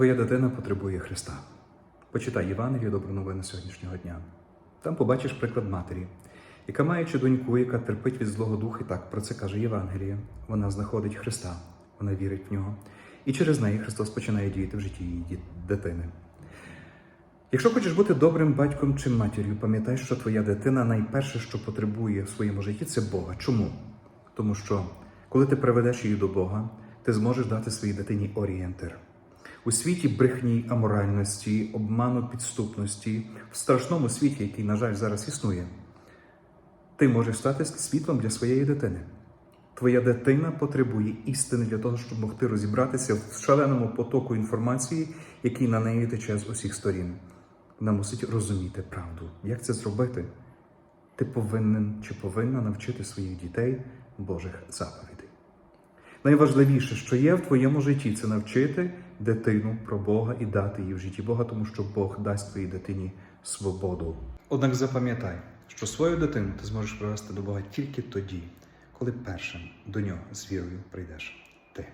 Твоя дитина потребує Христа. Почитай Євангелію добру новину сьогоднішнього дня. Там побачиш приклад матері, яка маючи доньку, яка терпить від Злого Духа, і так про це каже Євангеліє. Вона знаходить Христа, вона вірить в нього. І через неї Христос починає діяти в житті її дитини. Якщо хочеш бути добрим батьком чи матір'ю, пам'ятай, що твоя дитина найперше, що потребує в своєму житті, це Бога. Чому? Тому що коли ти приведеш її до Бога, ти зможеш дати своїй дитині орієнтир. У світі брехні, аморальності, обману, підступності, в страшному світі, який, на жаль, зараз існує, ти можеш стати світлом для своєї дитини. Твоя дитина потребує істини для того, щоб могти розібратися в шаленому потоку інформації, який на неї тече з усіх сторін. Вона мусить розуміти правду. Як це зробити? Ти повинен чи повинна навчити своїх дітей Божих заповідей. Найважливіше, що є в твоєму житті, це навчити дитину про Бога і дати їй в житті Бога, тому що Бог дасть твоїй дитині свободу. Однак запам'ятай, що свою дитину ти зможеш привести до Бога тільки тоді, коли першим до нього з вірою прийдеш ти.